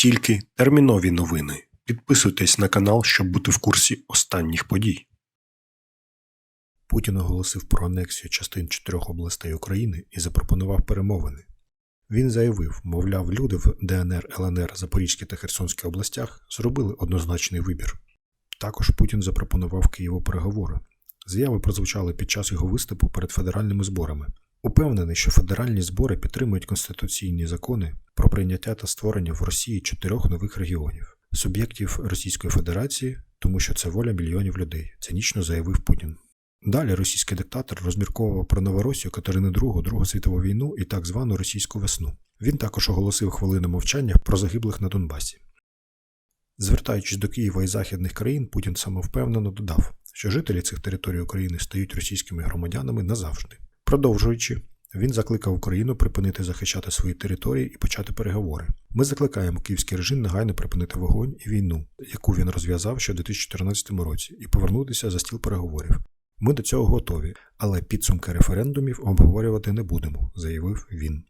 Тільки термінові новини. Підписуйтесь на канал, щоб бути в курсі останніх подій. Путін оголосив про анексію частин чотирьох областей України і запропонував перемовини. Він заявив, мовляв, люди в ДНР, ЛНР, Запорізькій та Херсонській областях зробили однозначний вибір. Також Путін запропонував Києву переговори. Заяви прозвучали під час його виступу перед федеральними зборами. Упевнений, що федеральні збори підтримують конституційні закони про прийняття та створення в Росії чотирьох нових регіонів суб'єктів Російської Федерації, тому що це воля мільйонів людей, цинічно заявив Путін. Далі російський диктатор розмірковував про Новоросію Катерини II, Другу світову війну і так звану російську весну. Він також оголосив хвилину мовчання про загиблих на Донбасі. Звертаючись до Києва і західних країн, Путін самовпевнено додав, що жителі цих територій України стають російськими громадянами назавжди. Продовжуючи, він закликав Україну припинити захищати свої території і почати переговори. Ми закликаємо київський режим негайно припинити вогонь і війну, яку він розв'язав ще у 2014 році, і повернутися за стіл переговорів. Ми до цього готові, але підсумки референдумів обговорювати не будемо, заявив він.